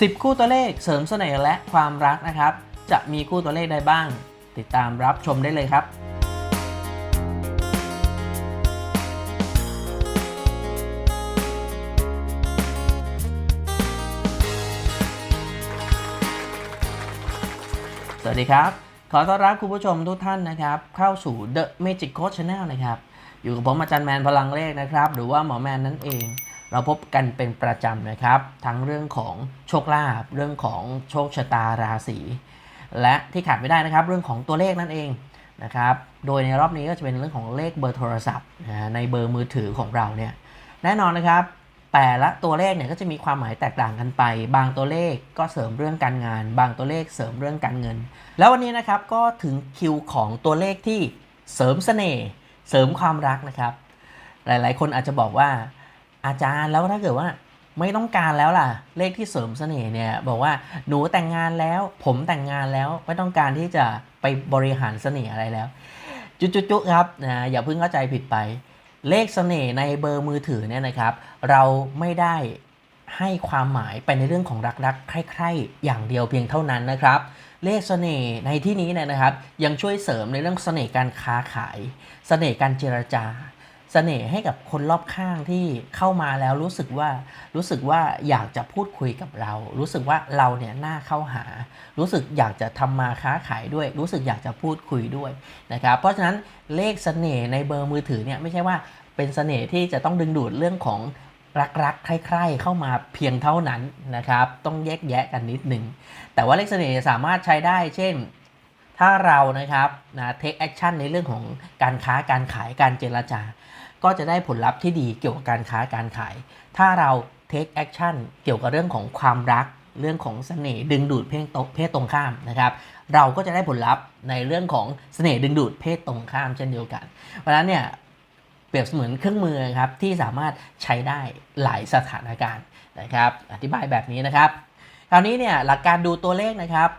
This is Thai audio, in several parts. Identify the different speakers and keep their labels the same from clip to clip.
Speaker 1: 10 คู่ตัวเลขเสริมเสน่ห์และความรักนะครับ จะมีคู่ตัวเลขใดบ้าง ติดตามรับชมได้เลยครับสวัสดีครับ ขอต้อนรับคุณผู้ชมทุกท่านนะครับ เข้าสู่ The Magic Coach Channel นะครับ อยู่กับผมอาจารย์แมนพลังเลขนะครับ หรือว่าหมอแมนนั่นเอง เราพบกันเป็นประจำนะครับ ทั้งเรื่องของโชคลาภเรื่องของโชคชะตาราศีและที่ขาดไม่ได้นะครับเรื่องของตัวเลขนั่นเองนะครับ โดยในรอบนี้ก็จะเป็นเรื่องของเลขเบอร์โทรศัพท์นะในเบอร์มือถือของเราเนี่ยแน่นอนนะครับ แต่ละตัวเลขเนี่ยก็จะมีความหมายแตกต่างกันไป บางตัวเลขก็เสริมเรื่องการงาน บางตัวเลขเสริมเรื่องการเงิน แล้ววันนี้นะครับก็ถึงคิวของตัวเลขที่เสริมเสน่ห์เสริมความรักนะครับ หลายๆ คนอาจจะบอกว่า อาจารย์แล้วถ้าเกิดว่าไม่ต้องการแล้วล่ะ เลขที่เสริมเสน่ห์เนี่ยบอกว่าหนูแต่งงานแล้ว ผมแต่งงานแล้วไม่ต้องการที่จะไปบริหารเสน่ห์อะไรแล้ว จุๆๆครับนะอย่าเพิ่งเข้าใจผิดไป เลขเสน่ห์ในเบอร์มือถือเนี่ยนะครับ เราไม่ได้ให้ความหมายไปในเรื่องของรักๆ ใคร่ๆ อย่างเดียวเพียงเท่านั้นนะครับ เลขเสน่ห์ในที่นี้เนี่ยนะครับ ยังช่วยเสริมในเรื่องเสน่ห์การค้าขาย เสน่ห์การเจรจา เสน่ห์ให้กับคนรอบข้างที่เข้ามาแล้วรู้สึกว่ารู้สึกว่าอยากจะพูดคุยกับเรา รู้สึกว่าเราเนี่ยน่าเข้าหา รู้สึกอยากจะทำมาค้าขายด้วย รู้สึกอยากจะพูดคุยด้วยนะครับเพราะฉะนั้นเลขเสน่ห์ในเบอร์มือถือเนี่ยไม่ใช่ว่าเป็นเสน่ห์ที่จะต้องดึงดูดเรื่องของรักๆ ใคร่ๆ เข้ามาเพียงเท่านั้นนะครับ ต้องแยกแยะกันนิดหนึ่ง แต่ว่าเลขเสน่ห์สามารถใช้ได้ เช่น ถ้าเรานะครับนะเทคแอคชั่นในเรื่องของการค้าการขายการเจรจา ก็จะได้ผลลัพธ์ที่ดีเกี่ยวกับการค้าการขาย ถ้าเราเทคแอคชั่นเกี่ยวกับเรื่องของความรักเรื่องของเสน่ห์ดึงดูดเพศตรงเพศตรงข้ามนะครับ เราก็จะได้ผลลัพธ์ในเรื่องของเสน่ห์ดึงดูดเพศตรงข้ามเช่นเดียวกัน เพราะฉะนั้นเนี่ยเปรียบเสมือนเครื่องมือครับที่สามารถใช้ได้หลายสถานการณ์นะครับ อธิบายแบบนี้นะครับ คราวนี้เนี่ยหลักการดูตัวเลขนะครับ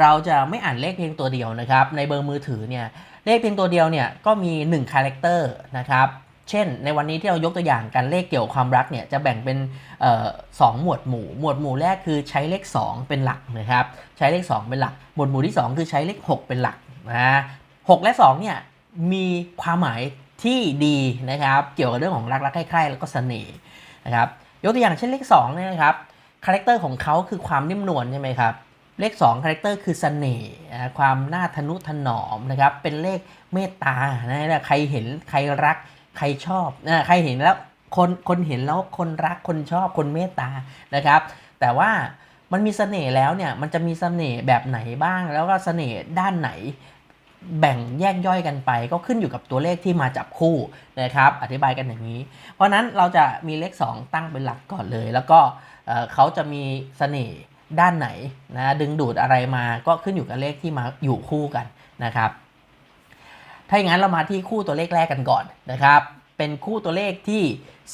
Speaker 1: เราจะไม่อ่านเลขเพียงตัวเดียวนะครับ ในเบอร์มือถือเนี่ยเลขเพียงตัวเดียวเนี่ยก็มี1คาแรคเตอร์นะครับ เช่น ในวันนี้ที่เรายกตัวอย่างการเลขเกี่ยวกับความรักเนี่ยจะแบ่งเป็นออสองหมวดหมู่ หมวดหมู่แรกคือใช้เลข 2 เป็นหลักนะครับใช้เลข 2 เป็นหลัก หมวดหมู่ที่ 2 คือใช้เลข 6 เป็นหลักนะหกและ2เนี่ยมีความหมายที่ดีนะครับเกี่ยวกับเรื่องของรักรักใคร่ๆแล้วก็เสน่ห์นะครับยกตัวอย่างเช่นเลข2เนี่ยนะครับคาแรคเตอร์ของเขาคือความนิ่มนวลใช่ไหมครับเลข2คาแรคเตอร์คือเสน่ห์ความน่าทนุถนอมนะครับเป็นเลขเมตตานะใครเห็นใครรัก ใครชอบนะใครเห็นแล้วคนคนเห็นแล้วคนรักคนชอบคนเมตตานะครับ แต่ว่ามันมีเสน่ห์แล้วเนี่ยมันจะมีเสน่ห์แบบไหนบ้าง แล้วก็เสน่ห์ด้านไหนแบ่งแยกย่อยกันไป ก็ขึ้นอยู่กับตัวเลขที่มาจับคู่นะครับ อธิบายกันอย่างนี้ เพราะนั้นเราจะมีเลข 2 ตั้งเป็นหลักก่อนเลย แล้วก็เขาจะมีเสน่ห์ด้านไหนนะดึงดูดอะไรมาก็ขึ้นอยู่กับเลขที่มาอยู่คู่กันนะครับ ถ้าอย่างนั้นเรามาที่คู่ตัวเลขแรกกันก่อนนะครับ เป็นคู่ตัวเลขที่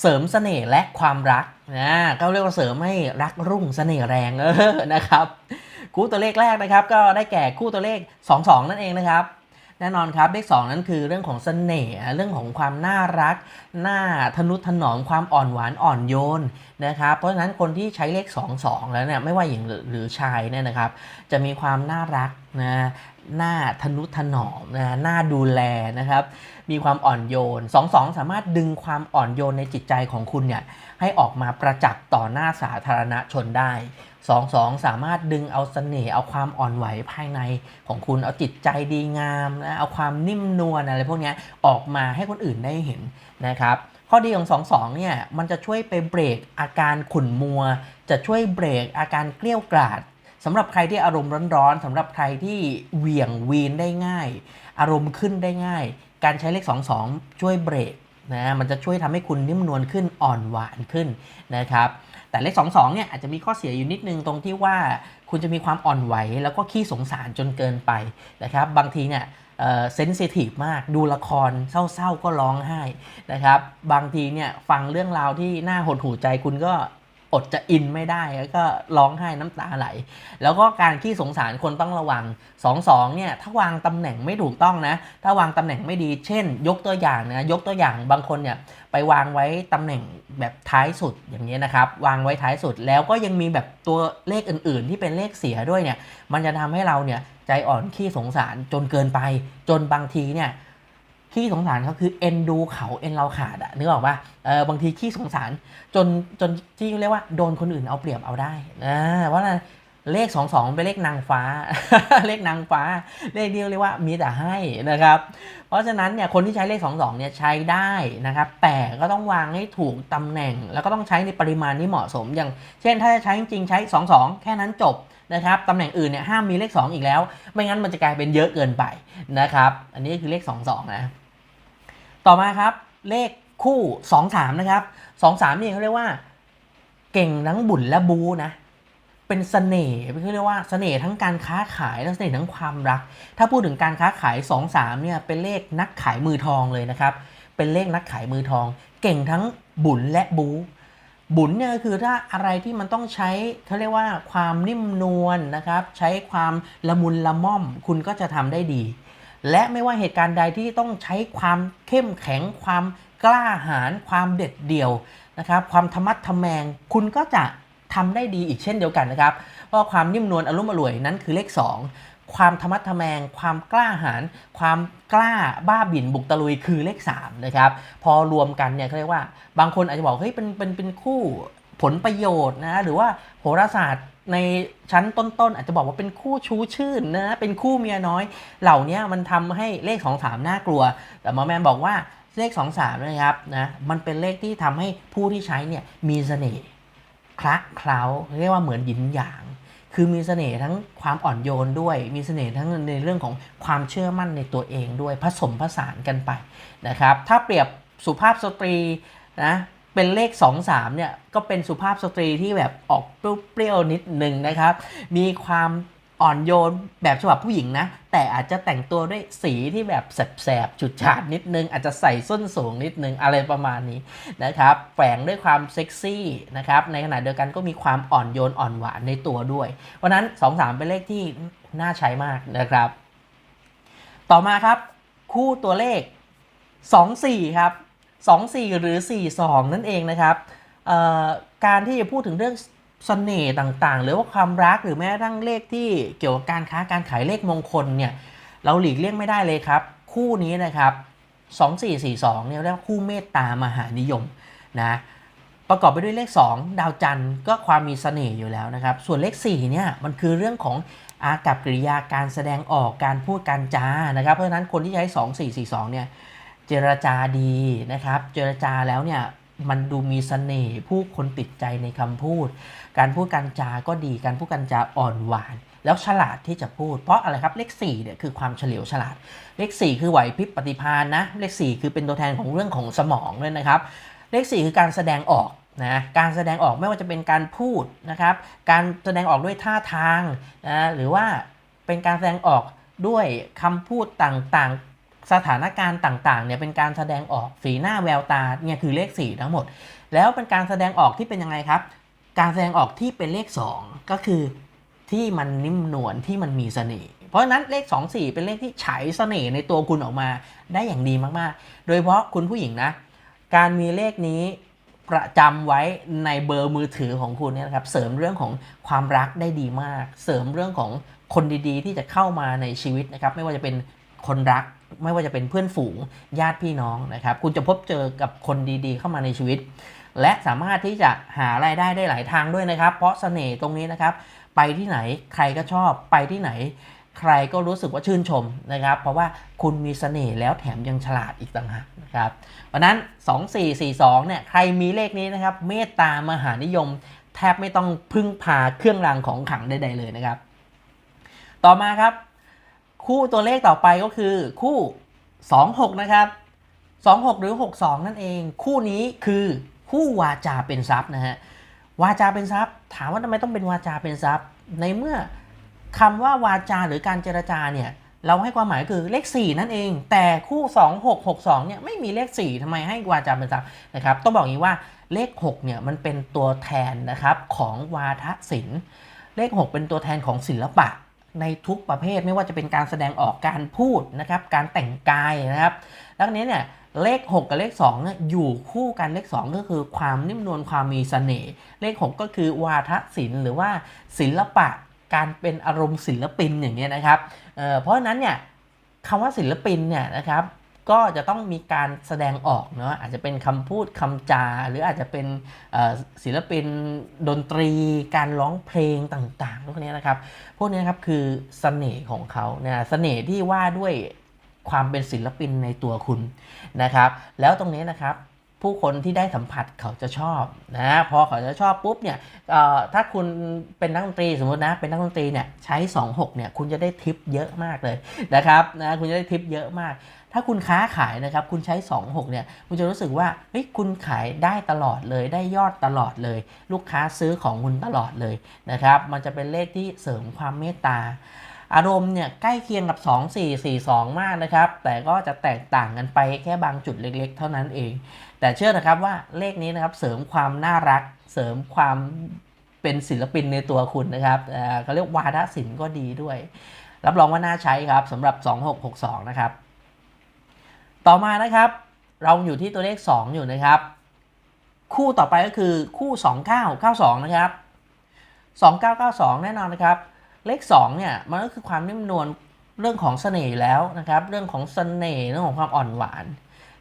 Speaker 1: เสริมเสน่ห์และความรักนะเขาเรียกว่าเสริมให้รักรุ่งเสน่ห์แรงเออนะครับ คู่ตัวเลขแรกนะครับ ก็ได้แก่คู่ตัวเลข 22 นั่นเองนะครับแน่นอนครับเลข2นั้นคือเรื่องของเสน่ห์เรื่องของความน่ารักน่าทนุถนอมความอ่อนหวานอ่อนโยนนะครับเพราะฉะนั้นคนที่ใช้เลข 22 แล้วเนี่ยไม่ว่าหญิงหรือชายเนี่ยนะครับ จะมีความน่ารักนะ หน่าทนุถนอมนะหน่าดูแลนะครับ มีความอ่อนโยน22สองสามารถดึงความอ่อนโยนในจิตใจของคุณเนี่ยให้ออกมาประจักษ์ต่อหน้าสาธารณชนได้22สองสามารถดึงเอาเสน่ห์เอาความอ่อนไหวภายในของคุณเอาจิตใจดีงามนะเอาความนิ่มนวลอะไรพวกนี้ออกมาให้คนอื่นได้เห็นนะครับ ข้อดีของ22เนี่ยมันจะช่วยไปเบรกอาการขุ่นมัว จะช่วยเบรกอาการเกลี้ยวกล่อด สำหรับใครที่อารมณ์ร้อนๆสำหรับใครที่เหวี่ยงวีนได้ง่าย อารมณ์ขึ้นได้ง่าย การใช้เลข 22 ช่วยเบรกนะมันจะช่วยทำให้คุณนิ่มนวลขึ้นอ่อนหวานขึ้นนะครับแต่เลข 22 เนี่ยอาจจะมีข้อเสียอยู่นิดนึงตรงที่ว่าคุณจะมีความอ่อนไหว แล้วก็ขี้สงสารจนเกินไปนะครับบางทีเนี่ยเซนซิทีฟมากดูละครเศร้าๆก็ร้องไห้นะครับบางทีเนี่ยฟังเรื่องราวที่น่าหดหู่ใจคุณก็ อดจะอินไม่ได้แล้วก็ร้องไห้น้ำตาไหล แล้วก็การขี้สงสารคนต้องระวัง2อสองเนี่ยถ้าวางตำแหน่งไม่ถูกต้องนะ ถ้าวางตำแหน่งไม่ดี เช่น ยกตัวอย่างนะยกตัวอย่างบางคนเนี่ยไปวางไว้ตำแหน่งแบบท้ายสุดอย่างนี้นะครับ วางไว้ท้ายสุดแล้วก็ยังมีแบบตัวเลขอื่น ๆ ที่เป็นเลขเสียด้วยเนี่ยมันจะทำให้เราเนี่ยใจอ่อนขี้สงสารจนเกินไป จนบางทีเนี่ย ขี้สงสารเขาคือเอ็นดูเขาเอ็นเราขาดอะนึกออกปะเออบางทีขี้สงสารจนจนที่เรียกว่าโดนคนอื่นเอาเปรียบเอาได้อ่าเพราะฉะนั้นเลข 2 2 เป็นเลขนางฟ้า เลขนางฟ้า เลขเดียวเรียกว่ามีแต่ให้นะครับ เพราะฉะนั้นเนี่ยคนที่ใช้เลข 2 2เนี่ยใช้ได้นะครับ แต่ก็ต้องวางให้ถูกตำแหน่ง แล้วก็ต้องใช้ในปริมาณที่เหมาะสม อย่าง เช่นถ้าจะใช้จริงใช้ 2 2 แค่นั้นจบนะครับตำแหน่งอื่นเนี่ยห้ามมีเลข 2 อีกแล้ว ไม่งั้นมันจะกลายเป็นเยอะเกินไปนะครับ อันนี้คือเลข 2 2 นะ ต่อมาครับเลขคู่ 2 3 นะครับ2 3นี่เขาเรียกว่า เก่งทั้งบุญและบูนะเป็นเสน่ห์เขาเรียกว่าเสน่ห์ทั้งการค้าขายและเสน่ห์ทั้งความรัก ถ้าพูดถึงการค้าขาย 2 3เนี่ยเป็นเลขนักขายมือทองเลยนะครับ เป็นเลขนักขายมือทอง เก่งทั้งบุญและบูบุญเนี่ยก็คือถ้าอะไรที่มันต้องใช้เขาเรียกว่าความนิ่มนวลนะครับ ใช้ความละมุนละม่อม คุณก็จะทำได้ดี และไม่ว่าเหตุการณ์ใดที่ต้องใช้ความเข้มแข็ง ความกล้าหาญความเด็ดเดี่ยวนะครับความธรรมัดทแมงคุณก็จะทำได้ดีอีกเช่นเดียวกันนะครับเพราะความนิ่มนวลอารมณ์อร่วยนั้นคือเลข 2 ความธรรมัดทแมง ความกล้าหาญความกล้าบ้าบิ่นบุกตะลุยคือเลข3นะครับพอรวมกันเนี่ยเขาเรียกว่าบางคนอาจจะบอกเฮ้ยเป็นเป็นเป็นคู่ผลประโยชน์นะหรือว่าโหราศาสตร์ ในชั้นต้นๆอาจจะบอกว่าเป็นคู่ชูชื่นนะเป็นคู่เมียน้อย เหล่านี้มันทำให้เลข 2 3 น่ากลัว แต่หมอแมนบอกว่าเลข 2 3 นะครับนะมันเป็นเลขที่ทำให้ผู้ที่ใช้เนี่ยมีเสน่ห์คละเคล้าเรียกว่าเหมือนหยินหยาง คือมีเสน่ห์ทั้งความอ่อนโยนด้วย มีเสน่ห์ทั้งในเรื่องของความเชื่อมั่นในตัวเองด้วยผสมผสานกันไปนะครับถ้าเปรียบสุภาพสตรีนะ เป็นเลข 2 3เนี่ยก็เป็นสุภาพสตรีที่แบบออกเปรี้ยวๆนิดนึงนะครับ มีความอ่อนโยนแบบฉบับผู้หญิงนะ แต่อาจจะแต่งตัวด้วยสีที่แบบแสบๆ จุดฉาดนิดนึง อาจจะใส่ส้นสูงนิดนึงอะไรประมาณนี้นะครับแฝงด้วยความเซ็กซี่นะครับในขณะเดียวกันก็มีความอ่อนโยนอ่อนหวานในตัวด้วยเพราะฉะนั้น 2 3 เป็นเลขที่น่าใช้มากนะครับ ต่อมาครับ คู่ตัวเลข 2 4 ครับ 2 4 หรือ 4 2 นั่นเองนะครับการที่จะพูดถึงเรื่องเสน่ห์ต่างๆ หรือว่าความรักหรือแม้กระทั่งเลขที่เกี่ยวกับการค้าการขายเลขมงคลเนี่ยเราหลีกเลี่ยงไม่ได้เลยครับ คู่นี้นะครับ2442เนี่ยเรียกว่าคู่เมตตามหานิยมนะประกอบไปด้วยเลข 2 ดาวจันทร์ก็ความมีเสน่ห์อยู่แล้วนะครับ ส่วนเลข4เนี่ยมันคือเรื่องของอากับกริยาการแสดงออกการพูดการจานะครับ เพราะฉะนั้นคนที่ใช้ 2442เนี่ย จรจาดีนะครับ เจรจาแล้วเนี่ยมันดูมีเสน่ห์ผู้คนติดใจในคำพูด การพูดการจาก็ดีการพูดการจาอ่อนหวาน แล้วฉลาดที่จะพูดเพราะอะไรครับเลข4เนี่ยคือความเฉลียวฉลาด เลข 4 คือไหวพริบปฏิภาณนะเลข 4 คือเป็นตัวแทนของเรื่องของสมองด้วยนะครับ เลข 4 คือการแสดงออกนะการแสดงออกไม่ว่าจะเป็นการพูดนะครับการแสดงออกด้วยท่าทางนะหรือว่าเป็นการแสดงออกด้วยคำพูดต่างๆ สถานการณ์ต่างๆเนี่ยเป็นการแสดงออกสีหน้าแววตาเนี่ยคือเลข 4 ทั้งหมด แล้วเป็นการแสดงออกที่เป็นยังไงครับ การแสดงออกที่เป็นเลข 2 ก็คือที่มันนิ่มนวลที่มันมีเสน่ห์เพราะฉะนั้นเลข 2 4 เป็นเลขที่ฉายเสน่ห์ในตัวคุณออกมาได้อย่างดีมากๆ โดยเฉพาะคุณผู้หญิงนะ การมีเลขนี้ประจำไว้ในเบอร์มือถือของคุณเนี่ยนะครับเสริมเรื่องของความรักได้ดีมาก เสริมเรื่องของคนดีๆ ที่จะเข้ามาในชีวิตนะครับ ไม่ว่าจะเป็นคนรัก ไม่ว่าจะเป็นเพื่อนฝูงญาติพี่น้องนะครับ คุณจะพบเจอกับคนดีๆ เข้ามาในชีวิต และสามารถที่จะหารายได้ได้หลายทางด้วยนะครับ เพราะเสน่ห์ตรงนี้นะครับ ไปที่ไหนใครก็ชอบไปที่ไหน ใครก็รู้สึกว่าชื่นชมนะครับ เพราะว่าคุณมีเสน่ห์แล้วแถมยังฉลาดอีกต่างหากนะครับเพราะนั้น 2442เนี่ยใครมีเลขนี้นะครับ เมตตามหานิยม แทบไม่ต้องพึ่งพาเครื่องรางของขลังใดๆเลยนะครับ ต่อมาครับ คู่ตัวเลขต่อไปก็คือคู่ 26 นะครับ 26 หรือ 62 นั่นเอง คู่นี้คือคู่วาจาเป็นทรัพย์นะฮะวาจาเป็นทรัพย์ ถามว่าทำไมต้องเป็นวาจาเป็นทรัพย์ ในเมื่อคำว่าวาจาหรือการเจรจาเนี่ยเราให้ความหมายคือเลข 4 นั่นเอง แต่คู่ 2662เนี่ยไม่มีเลข 4ทำไมให้วาจาเป็นทรัพย์นะครับต้องบอกอย่างนี้ว่าเลข6เนี่ยมันเป็นตัวแทนนะครับของวาทศิลป์ เลข 6 เป็นตัวแทนของศิลปะ ในทุกประเภทไม่ว่าจะเป็นการแสดงออกการพูดนะครับการแต่งกายนะครับดังนี้เนี่ยเลข 6 กับเลข2เนี่ยอยู่คู่กันเลข 2 ก็คือความนิ่มนวลความมีเสน่ห์เลข 6 ก็คือวาทศิลป์หรือว่าศิลปะการเป็นอารมณ์ศิลปินอย่างเงี้ยนะครับเเพราะฉะนั้นเนี่ยคำว่าศิลปินเนี่ยนะครับก็จะต้องมีการแสดงออกเนาะอาจจะเป็นคำพูดคำจา หรืออาจจะเป็นศิลปินดนตรี การร้องเพลงต่างๆ พวกนี้นะครับ พวกนี้นครับคือเสน่ห์ของเขานะเสน่ห์ที่ว่าด้วยความเป็นศิลปินในตัวคุณนะครับ แล้วตรงนี้นะครับผู้คนที่ได้สัมผัสเขาจะชอบนะพอเขาจะชอบปุ๊บเนี่ยถ้าคุณเป็นนักดนตรีสมมตินะเป็นนักดนตรีเนี่ยใช้ 26เนี่ยคุณจะได้ทิปเยอะมากเลยนะครับนะคุณจะได้ทิปเยอะมาก ถ้าคุณค้าขายนะครับคุณใช้ 26 เนี่ยคุณจะรู้สึกว่าเฮ้ยคุณขายได้ตลอดเลยได้ยอดตลอดเลย ลูกค้าซื้อของคุณตลอดเลยนะครับมันจะเป็นเลขที่เสริมความเมตตาอารมณ์เนี่ยใกล้เคียงกับ 2442 มากนะครับ แต่ก็จะแตกต่างกันไปแค่บางจุดเล็กๆ เท่านั้นเอง แต่เชื่อนะครับว่าเลขนี้นะครับเสริมความน่ารัก เสริมความเป็นศิลปินในตัวคุณนะครับเขาเรียกวาทศิลป์ก็ดีด้วย รับรองว่าน่าใช้ครับสำหรับ 2662 นะครับ ต่อมานะครับ เราอยู่ที่ตัวเลข 2 อยู่นะครับ คู่ต่อไปก็คือคู่ 2992 นะครับ 2992 แน่นอนนะครับ เลข 2 เนี่ย มันก็คือความนิ่มนวลเรื่องของเสน่ห์แล้วนะครับ เรื่องของเสน่ห์เรื่องของความอ่อนหวาน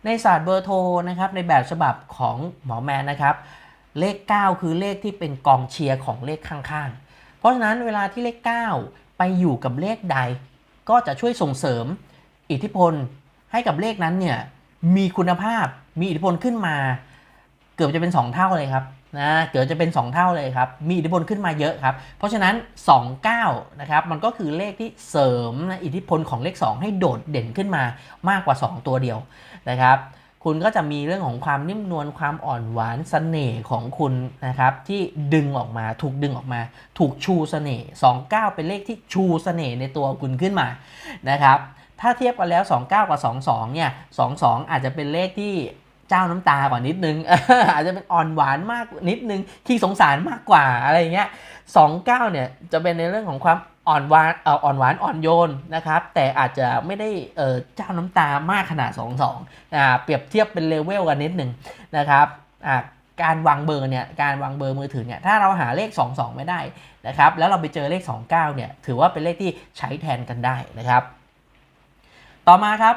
Speaker 1: ในศาสตร์เบอร์โทรนะครับ ในแบบฉบับของหมอแมนนะครับ เลข 9 คือเลขที่เป็นกองเชียร์ของเลขข้างๆ เพราะฉะนั้นเวลาที่เลข 9 ไปอยู่กับเลขใด ก็จะช่วยส่งเสริม อิทธิพล ให้กับเลขนั้นเนี่ยมีคุณภาพมีอิทธิพลขึ้นมา เกือบจะเป็น 2 เท่าเลยครับนะเกือบจะเป็น 2 เท่าเลยครับ มีอิทธิพลขึ้นมาเยอะครับ เพราะฉะนั้น 29 นะครับมันก็คือเลขที่เสริมนะอิทธิพลของเลข 2 ให้โดดเด่นขึ้นมามากกว่า 2 ตัวเดียวนะครับ คุณก็จะมีเรื่องของความนิ่มนวลความอ่อนหวานเสน่ห์ของคุณนะครับที่ดึงออกมาถูกดึงออกมา ถูกชูเสน่ห์29 เป็นเลขที่ชูเสน่ห์ในตัวคุณขึ้นมานะครับ ถ้าเทียบกันแล้ว 29 กับ 22 เนี่ย 22 อาจจะเป็นเลขที่เจ้าน้ำตากว่านิดนึง อาจจะเป็นอ่อนหวานมากนิดนึงขี้สงสารมากกว่าอะไรอย่างเงี้ย29 เนี่ยจะเป็นในเรื่องของความอ่อนหวานเอ่ออ่อนหวานอ่อนโยนนะครับ แต่อาจจะไม่ได้เอ่อเจ้าน้ำตามากขนาด 22อ่าเปรียบเทียบเป็นเลเวลกันนิดนึงนะครับอ่าการวางเบอร์เนี่ยการวางเบอร์มือถือเนี่ยถ้าเราหาเลข 22 ไม่ได้นะครับ แล้วเราไปเจอเลข 29 เนี่ยถือว่าเป็นเลขที่ใช้แทนกันได้นะครับ ต่อมาครับ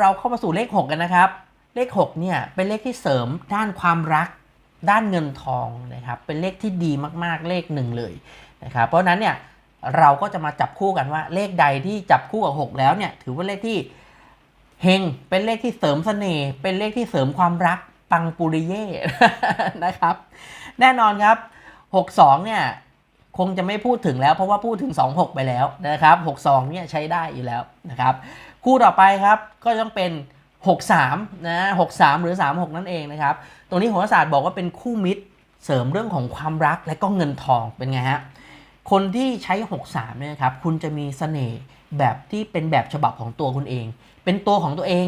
Speaker 1: เราเข้ามาสู่เลข 6 กันนะครับ เลข 6 เนี่ยเป็นเลขที่เสริมด้านความรัก ด้านเงินทองนะครับ เป็นเลขที่ดีมากๆเลขหนึ่งเลยนะครับ เพราะฉะนั้นเนี่ยเราก็จะมาจับคู่กันว่าเลขใดที่จับคู่กับ 6 แล้วเนี่ยถือว่าเลขที่เฮงเป็นเลขที่เสริมเสน่ห์เป็นเลขที่เสริมความรักปังปุริเย่นะครับ แน่นอนครับ 62 เนี่ยคงจะไม่พูดถึงแล้วเพราะว่าพูดถึง 26 ไปแล้วนะครับ 62 เนี่ยใช้ได้อยู่แล้วนะครับ คู่ต่อไปครับก็ต้องเป็น 63นะ63 หรือ 36 นั่นเองนะครับ ตรงนี้โหราศาสตร์บอกว่าเป็นคู่มิตรเสริมเรื่องของความรักและก็เงินทองเป็นไงฮะคนที่ใช้ 63เนี่ยครับคุณจะมีเสน่ห์แบบที่เป็นแบบฉบับของตัวคุณเอง เป็นตัวของตัวเอง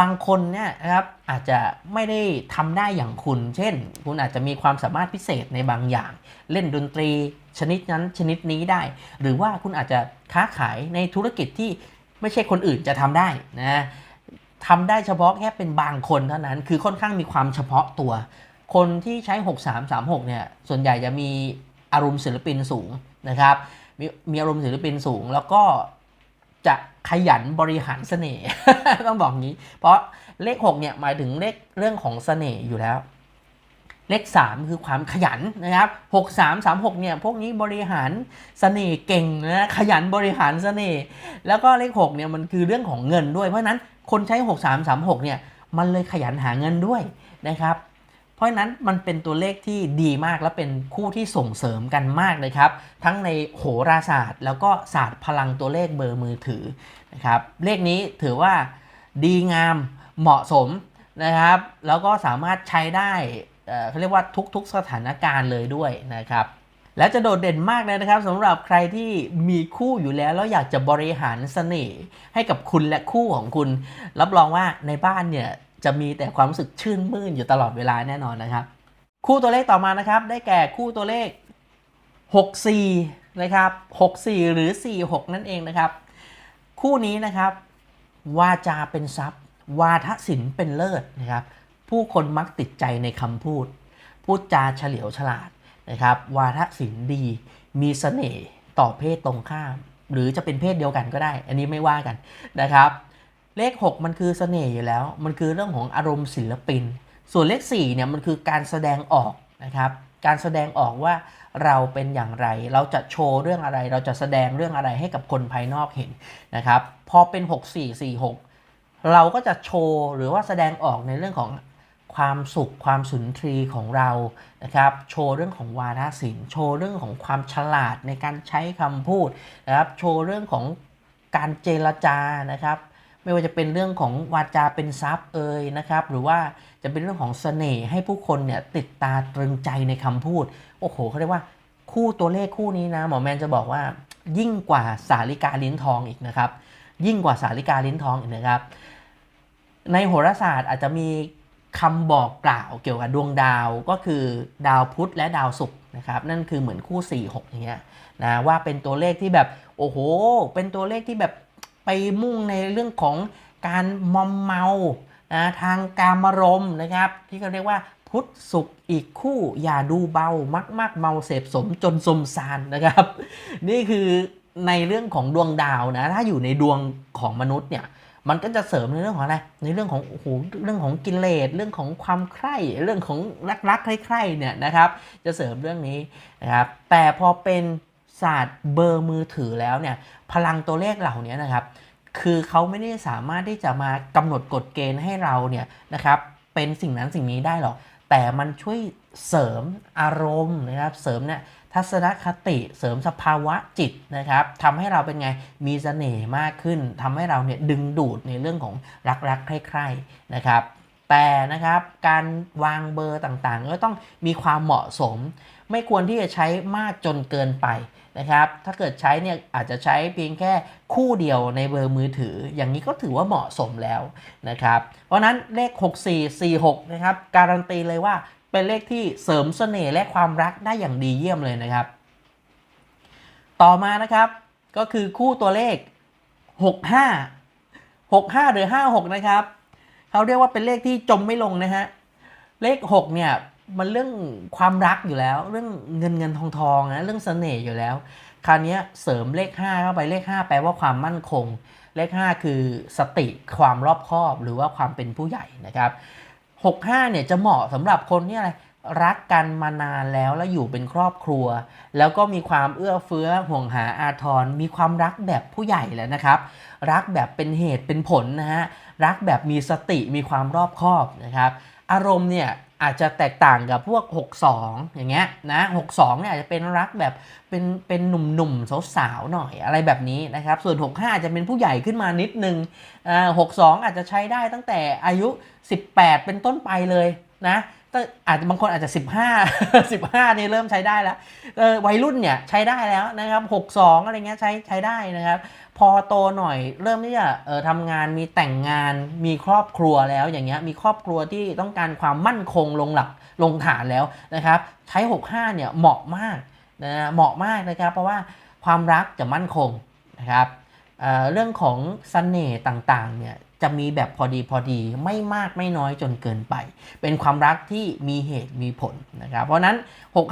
Speaker 1: บางคนเนี่ยนะครับอาจจะไม่ได้ทำได้อย่างคุณ เช่น คุณอาจจะมีความสามารถพิเศษในบางอย่าง เล่นดนตรีชนิดนั้นชนิดนี้ได้ หรือว่าคุณอาจจะค้าขายในธุรกิจที่ ไม่ใช่คนอื่นจะทำได้นะทำได้เฉพาะแค่เป็นบางคนเท่านั้น คือค่อนข้างมีความเฉพาะตัว คนที่ใช้ 6336 เนี่ย ส่วนใหญ่จะมีอารมณ์ศิลปินสูงนะครับ มีมีอารมณ์ศิลปินสูง แล้วก็จะขยันบริหารเสน่ห์ต้องบอกงี้ เพราะเลข 6 เนี่ยหมายถึงเลขเรื่องของเสน่ห์อยู่แล้ว เลข 3 คือความขยันนะครับ 6 3 3 6 เนี่ยพวกนี้บริหารเสน่ห์เก่งนะขยันบริหารเสน่ห์แล้วก็เลข 6 เนี่ยมันคือเรื่องของเงินด้วย เพราะฉะนั้นคนใช้ 6 3 3 6 เนี่ยมันเลยขยันหาเงินด้วยนะครับ เพราะฉะนั้นมันเป็นตัวเลขที่ดีมากและเป็นคู่ที่ส่งเสริมกันมากเลยครับ ทั้งในโหราศาสตร์ แล้วก็ศาสตร์พลังตัวเลขเบอร์มือถือนะครับเลขนี้ถือว่าดีงามเหมาะสมนะครับ แล้วก็สามารถใช้ได้ เขาเรียกว่าทุกๆสถานการณ์เลยด้วยนะครับ และจะโดดเด่นมากเลยนะครับสำหรับใครที่มีคู่อยู่แล้ว แล้วอยากจะบริหารเสน่ห์ให้กับคุณและคู่ของคุณ รับรองว่าในบ้านเนี่ยจะมีแต่ความรู้สึกชื่นมื่นอยู่ตลอดเวลาแน่นอนนะครับ คู่ตัวเลขต่อมานะครับ ได้แก่คู่ตัวเลข 64 นะครับ 64 หรือ 46 นั่นเองนะครับ คู่นี้นะครับ วาจาเป็นทรัพย์ วาทศิลป์เป็นเลิศนะครับ ผู้คนมักติดใจในคำพูด พูดจาเฉลียวฉลาดนะครับ วาทศิลป์ดี มีเสน่ห์ต่อเพศตรงข้าม หรือจะเป็นเพศเดียวกันก็ได้ อันนี้ไม่ว่ากันนะครับ เลข 6 มันคือเสน่ห์อยู่แล้ว มันคือเรื่องของอารมณ์ศิลปิน ส่วนเลข4เนี่ยมันคือการแสดงออกนะครับ การแสดงออกว่าเราเป็นอย่างไร เราจะโชว์เรื่องอะไร เราจะแสดงเรื่องอะไรให้กับคนภายนอกเห็นนะครับ พอเป็น 6 4 4 6 เราก็จะโชว์หรือว่าแสดงออกในเรื่องของ ความสุขความสุนทรีของเรานะครับโชว์เรื่องของวาทศิลป์โชว์เรื่องของความฉลาดในการใช้คำพูดนะครับโชว์เรื่องของการเจรจานะครับ ไม่ว่าจะเป็นเรื่องของวาจาเป็นทรัพย์เอ่ยนะครับหรือว่าจะเป็นเรื่องของเสน่ห์ให้ผู้คนเนี่ยติดตาตรึงใจในคำพูดโอ้โหเขาเรียกว่าคู่ตัวเลขคู่นี้นะหมอแมนจะบอกว่ายิ่งกว่าสาลิกาลิ้นทองอีกนะครับ ยิ่งกว่าสาลิกาลิ้นทองอีกนะครับ ในโหราศาสตร์อาจจะมี คำบอกกล่าวเกี่ยวกับดวงดาวก็คือดาวพุธและดาวศุกร์นะครับนั่นคือเหมือนคู่ 4 6อย่างเงี้ยนะว่าเป็นตัวเลขที่แบบโอ้โห เป็นตัวเลขที่แบบไปมุ่งในเรื่องของการมอมเมานะทางการมารมนะครับ ที่เขาเรียกว่าพุธศุกร์อีกคู่อย่าดูเบามักมากเมาเสพสมจนสมซานนะครับ นี่คือในเรื่องของดวงดาวนะถ้าอยู่ในดวงของมนุษย์เนี่ย มันก็จะเสริมในเรื่องของอะไร ในเรื่องของโอ้โหเรื่องของกิเลสเรื่องของความใคร่เรื่องของรักๆใคร่ๆเนี่ยนะครับ จะเสริมเรื่องนี้นะครับ แต่พอเป็นศาสตร์เบอร์มือถือแล้วเนี่ยพลังตัวเลขเหล่านี้นะครับ คือเขาไม่ได้สามารถที่จะมากำหนดกฎเกณฑ์ให้เราเนี่ยนะครับ เป็นสิ่งนั้นสิ่งนี้ได้หรอกแต่มันช่วยเสริมอารมณ์นะครับ เสริมเนี่ย ทัศนคติเสริมสภาวะจิตนะครับทำให้เราเป็นไงมีเสน่ห์มากขึ้นทำให้เราเนี่ยดึงดูดในเรื่องของรักๆใคร่ๆนะครับแต่นะครับการวางเบอร์ต่างๆ ก็ต้องมีความเหมาะสม ไม่ควรที่จะใช้มากจนเกินไปนะครับ ถ้าเกิดใช้เนี่ยอาจจะใช้เพียงแค่คู่เดียวในเบอร์มือถือ อย่างนี้ก็ถือว่าเหมาะสมแล้วนะครับ เพราะฉะนั้นเลข 6446 นะครับ การันตีเลยว่า เป็นเลขที่เสริมเสน่ห์และความรักได้อย่างดีเยี่ยมเลยนะครับ ต่อมานะครับก็คือคู่ตัวเลข 65 65 หรือ 56 นะครับเขาเรียกว่าเป็นเลขที่จมไม่ลงนะฮะเลข 6 เนี่ยมันเรื่องความรักอยู่แล้ว เรื่องเงินเงินทองทองนะเรื่องเสน่ห์อยู่แล้ว คราวนี้เสริมเลข 5 เข้าไปเลข 5 แปลว่าความมั่นคง เลข 5 คือสติความรอบคอบหรือว่าความเป็นผู้ใหญ่นะครับ 65เนี่ยจะเหมาะสำหรับคนที่อะไรรักกันมานานแล้วแล้วอยู่เป็นครอบครัว แล้วก็มีความเอื้อเฟื้อห่วงหาอาทร มีความรักแบบผู้ใหญ่แล้วนะครับ รักแบบเป็นเหตุเป็นผลนะฮะรักแบบมีสติมีความรอบคอบนะครับ อารมณ์เนี่ย อาจจะแตกต่างกับพวก 62 อย่างเงี้ยนะ62เนี่ยอาจจะเป็นรักแบบเป็นเป็นหนุ่มๆสาวๆหน่อยอะไรแบบนี้นะครับ ส่วน 65 อาจจะเป็นผู้ใหญ่ขึ้นมานิดนึงอ่า62 อาจจะใช้ได้ตั้งแต่อายุ 18 เป็นต้นไปเลยนะ อาจจะบางคนอาจจะ 15 15นี่เริ่มใช้ได้แล้ววัยรุ่นเนี่ยใช้ได้แล้วนะครับ62อะไรเงี้ยใช้ใช้ได้นะครับ พอโตหน่อยเริ่มที่จะเออทำงานมีแต่งงานมีครอบครัวแล้วอย่างเงี้ยมีครอบครัวที่ต้องการความมั่นคงลงหลักลงฐานแล้วนะครับ ใช้ 65เนี่ยเหมาะมากนะเหมาะมากนะครับ เพราะว่าความรักจะมั่นคงนะครับเเรื่องของเสน่ห์ต่างๆเนี่ย จะมีแบบพอดีพอดีไม่มากไม่น้อยจนเกินไป เป็นความรักที่มีเหตุมีผลนะครับเพราะนั้น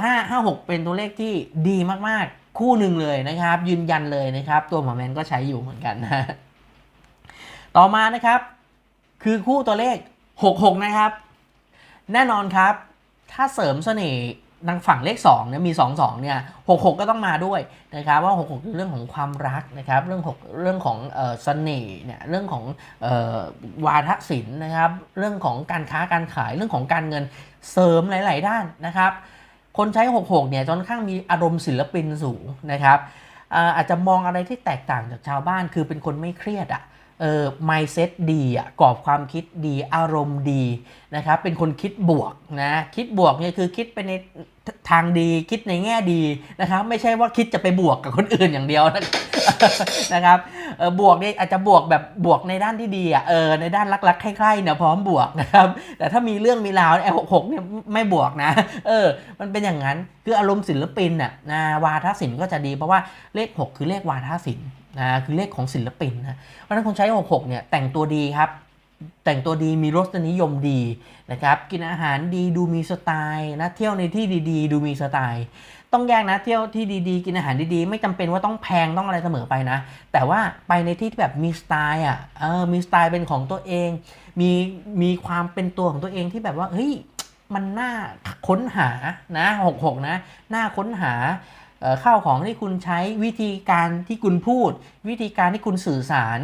Speaker 1: 6556 เป็นตัวเลขที่ดีมากๆ คู่หนึ่งเลยนะครับ ยืนยันเลยนะครับ ตัวหมอแมนก็ใช้อยู่เหมือนกันนะต่อมานะครับ คือคู่ตัวเลข 66 นะครับ แน่นอนครับ ถ้าเสริมเสน่ห์ ทางฝั่งเลข2เนี่ยมี2 2เนี่ย66 ก็ต้องมาด้วยนะครับว่า 66 คือเรื่องของความรักนะครับเรื่องของเรื่องของเสน่ห์เนี่ยเรื่องของวาทศิลป์นะครับ เรื่องของการค้าการขายเรื่องของการเงินเสริมหลาย ๆ ด้านนะครับ คนใช้ 66 เนี่ยจนข้างมีอารมณ์ศิลปินสูงนะครับอาอาจจะมองอะไรที่แตกต่างจากชาวบ้านคือเป็นคนไม่เครียดอะ่ะ เออ mindset ดีอะกรอบความคิดดีอารมณ์ดีนะครับเป็นคนคิดบวกนะคิดบวกเนี่ยคือคิดไปใน ทางดีคิดในแง่ดีนะครับ ไม่ใช่ว่าคิดจะไปบวกกับคนอื่นอย่างเดียวนะครับเออบวกนี่อาจจะบวกแบบบวกในด้านที่ดีอะเออในด้านรักๆใคร่ๆเนี่ยพร้อมบวกนะครับ แต่ถ้ามีเรื่องมีราวไอ้หกหกเนี่ยไม่บวกนะ เออ มันเป็นอย่างนั้นคืออารมณ์ศิลปินน่ะนะวาทศิลป์ก็จะดีเพราะว่าเลข 6 คือเลขวาทศิลป์นะคือเลขของศิลปินนะเพราะฉะนั้นคนใช้ 66เนี่ยแต่งตัวดีครับ แต่งตัวดีมีรสนิยมดีนะครับกินอาหารดีดูมีสไตล์นะเที่ยวในที่ดีๆ ดูมีสไตล์ต้องแยกนะเที่ยวที่ดีๆ กินอาหารดีๆ ไม่จำเป็นว่าต้องแพงต้องอะไรเสมอไปนะ แต่ว่าไปในที่ที่แบบมีสไตล์อะเออมีสไตล์เป็นของตัวเอง มีมีความเป็นตัวของตัวเองที่แบบว่าเฮ้ยมันน่าค้นหานะหกหกนะน่าค้นหาเข้าวของที่คุณใช้วิธีการที่คุณพูด วิธีการที่คุณสื่อสาร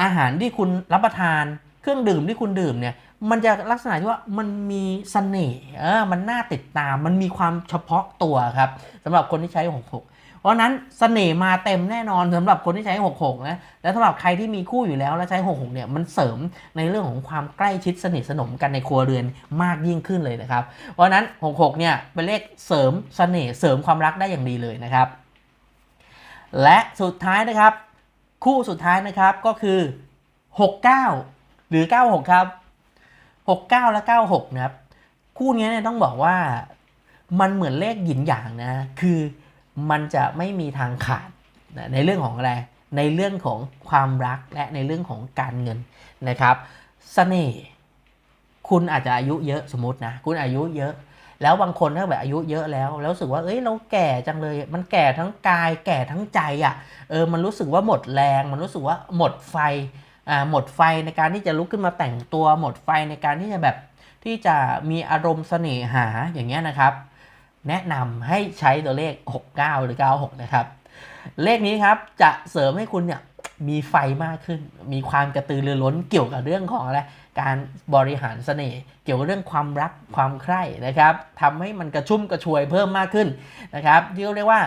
Speaker 1: อาหารที่คุณรับประทาน เครื่องดื่มที่คุณดื่มเนี่ย มันจะลักษณะที่ว่ามันมีเสน่ห์เออมันน่าติดตาม มันมีความเฉพาะตัวครับสำหรับคนที่ใช้66เพราะนั้นเสน่ห์มาเต็มแน่นอนสำหรับคนที่ใช้ 66 นะ แล้วสำหรับใครที่มีคู่อยู่แล้วแล้วใช้ 66 เนี่ย มันเสริมในเรื่องของความใกล้ชิดสนิทสนมกันในครัวเรือนมากยิ่งขึ้นเลยนะครับ เพราะนั้น 66 เนี่ย เป็นเลขเสริมเสน่ห์เสริมความรักได้อย่างดีเลยนะครับ และสุดท้ายนะครับ คู่สุดท้ายนะครับก็คือ 69 หรือ 96 ครับ 69 และ 96 นะครับ คู่นี้เนี่ยต้องบอกว่ามันเหมือนเลขหยินหยางนะ คือมันจะไม่มีทางขาดนะในเรื่องของอะไร ในเรื่องของความรักและในเรื่องของการเงินนะครับสเสน่ห์คุณอาจจะอายุเยอะสมมตินะ คุณอายุเยอะ แล้วบางคนถ้าแบบอายุเยอะแล้ว แล้วรู้สึกว่าเอ้ยเราแก่จังเลย มันแก่ทั้งกาย แก่ทั้งใจอะ่ะเออมันรู้สึกว่าหมดแรง มันรู้สึกว่าหมดไฟอ่าหมดไฟในการที่จะลุกขึ้นมาแต่งตัวหมดไฟในการที่จะแบบที่จะมีอารมณ์เสน่หาอย่างเงี้ยนะครับ แนะนำให้ใช้ตัวเลข 69 หรือ 96 นะครับ เลขนี้ครับจะเสริมให้คุณเนี่ยมีไฟมากขึ้น มีความกระตือรือร้นเกี่ยวกับเรื่องของอะไร การบริหารเสน่ห์เกี่ยวกับเรื่องความรักความใคร่นะครับทำให้มันกระชุ่มกระชวยเพิ่มมากขึ้นนะครับที่เรียกว่า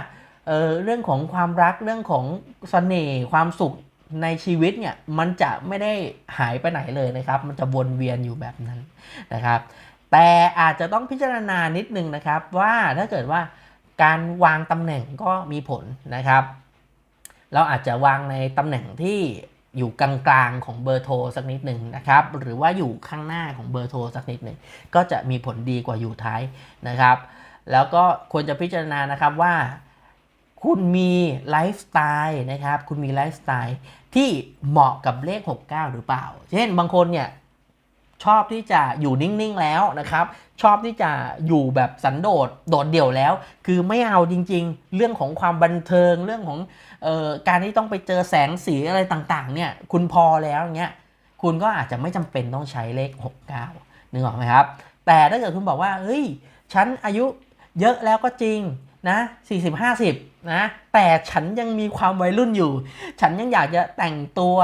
Speaker 1: เเรื่องของความรักเรื่องของเสน่ห์ความสุขในชีวิตเนี่ยมันจะไม่ได้หายไปไหนเลยนะครับ มันจะวนเวียนอยู่แบบนั้นนะครับ แต่อาจจะต้องพิจารณานิดนึงนะครับว่าถ้าเกิดว่าการวางตำแหน่งก็มีผลนะครับ เราอาจจะวางในตำแหน่งที่ อยู่กลางๆของเบอร์โทรสักนิดหนึ่งนะครับ หรือว่าอยู่ข้างหน้าของเบอร์โทรสักนิดหนึ่งก็จะมีผลดีกว่าอยู่ท้ายนะครับ แล้วก็ควรจะพิจารณานะครับว่า คุณมีไลฟ์สไตล์นะครับ คุณมีไลฟ์สไตล์ที่เหมาะกับเลข 69 หรือเปล่า เช่นบางคนเนี่ย ชอบที่จะอยู่นิ่งๆแล้วนะครับชอบที่จะอยู่แบบสันโดษโดดเดี่ยวแล้ว คือไม่เอาจริงๆ เรื่องของความบันเทิงเรื่องของออการที่ต้องไปเจอแสงสีอะไรต่างๆเนี่ยคุณพอแล้วเงี้ยคุณก็อาจจะไม่จำเป็นต้องใช้เลข 69นึกออกไหมครับ แต่ถ้าเกิดคุณบอกว่าเฮ้ยฉันอายุเยอะแล้วก็จริงนะ40-50 นะแต่ฉันยังมีความวัยรุ่นอยู่ ฉันยังอยากจะแต่งตัว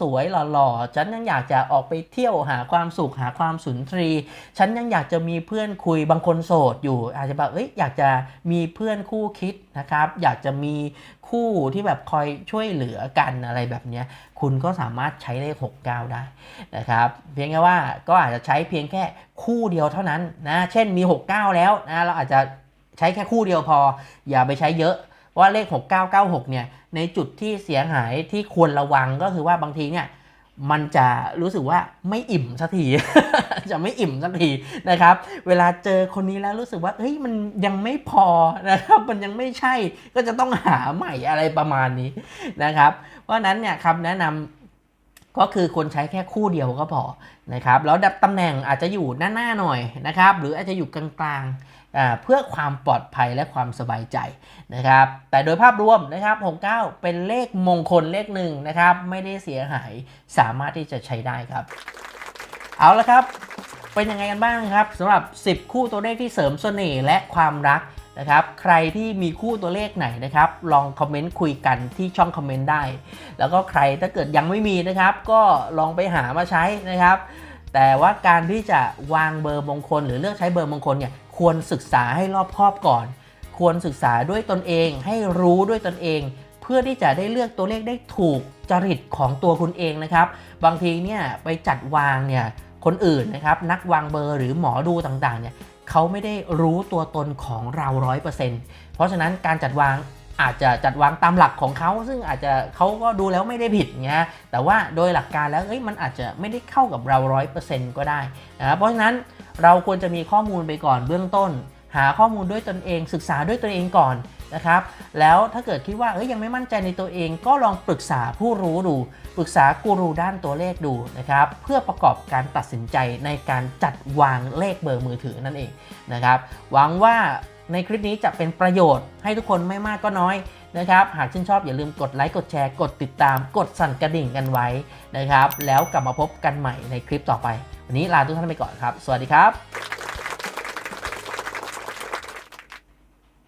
Speaker 1: สวยๆหล่อๆ ฉันยังอยากจะออกไปเที่ยวหาความสุขหาความสุนทรี ฉันยังอยากจะมีเพื่อนคุยบางคนโสดอยู่ อาจจะแบบเอ้ยอยากจะมีเพื่อนคู่คิดนะครับ อยากจะมีคู่ที่แบบคอยช่วยเหลือกันอะไรแบบนี้คุณก็สามารถใช้เลข69 ได้นะครับ เพียงแค่ว่าก็อาจจะใช้เพียงแค่คู่เดียวเท่านั้นนะเช่นมี 69 แล้วนะเราอาจจะใช้แค่คู่เดียวพอ อย่าไปใช้เยอะ ว่าเลข 6996เนี่ยในจุดที่เสียหายที่ควรระวังก็คือว่าบางทีเนี่ยมันจะรู้สึกว่าไม่อิ่มสักที จะไม่อิ่มสักทีนะครับ เวลาเจอคนนี้แล้วรู้สึกว่าเฮ้ยมันยังไม่พอนะครับ มันยังไม่ใช่ก็จะต้องหาใหม่อะไรประมาณนี้นะครับ เพราะนั้นเนี่ยคำแนะนำก็คือคนใช้แค่คู่เดียวก็พอนะครับ แล้วดับตำแหน่งอาจจะอยู่หน้าๆหน่อยนะครับ หรืออาจจะอยู่กลางๆ เพื่อความปลอดภัยและความสบายใจนะครับ แต่โดยภาพรวมนะครับ 69 เป็นเลขมงคลเลขหนึ่งนะครับ ไม่ได้เสียหายสามารถที่จะใช้ได้ครับ เอาละครับ เป็นยังไงกันบ้างครับสำหรับ 10 คู่ตัวเลขที่เสริมเสน่ห์และความรักนะครับใครที่มีคู่ตัวเลขไหนนะครับ ลองคอมเมนต์คุยกันที่ช่องคอมเมนต์ได้ แล้วก็ใครถ้าเกิดยังไม่มีนะครับ ก็ลองไปหามาใช้นะครับ แต่ว่าการที่จะวางเบอร์มงคล หรือเลือกใช้เบอร์มงคลเนี่ย ควรศึกษาให้รอบคอบก่อน ควรศึกษาด้วยตนเอง ให้รู้ด้วยตนเอง เพื่อที่จะได้เลือกตัวเลขได้ถูกจริตของตัวคุณเองนะครับ บางทีเนี่ยไปจัดวางเนี่ยคนอื่นนะครับนักวางเบอร์หรือหมอดูต่างๆเนี่ยเขาไม่ได้รู้ตัวตนของเรา 100%เพราะฉะนั้นการจัดวางอาจจะจัดวางตามหลักของเขา ซึ่งอาจจะเขาก็ดูแล้วไม่ได้ผิดเงี้ยแต่ว่าโดยหลักการแล้วเอ้ยมันอาจจะไม่ได้เข้ากับเรา 100%ก็ได้นะครับเพราะฉะนั้น เราควรจะมีข้อมูลไปก่อนเบื้องต้น หาข้อมูลด้วยตนเอง ศึกษาด้วยตนเองก่อนนะครับแล้วถ้าเกิดคิดว่าเอ้ยยังไม่มั่นใจในตัวเองก็ลองปรึกษาผู้รู้ดู ปรึกษากูรูด้านตัวเลขดูนะครับเพื่อประกอบการตัดสินใจในการจัดวางเลขเบอร์มือถือนั่นเองนะครับหวังว่าในคลิปนี้จะเป็นประโยชน์ให้ทุกคนไม่มากก็น้อยนะครับหากชื่นชอบอย่าลืมกดไลค์กดแชร์ กดติดตาม กดสั่นกระดิ่งกันไว้นะครับแล้วกลับมาพบกันใหม่ในคลิปต่อไป วันนี้ลาทุกท่านไปก่อนครับ สวัสดีครับ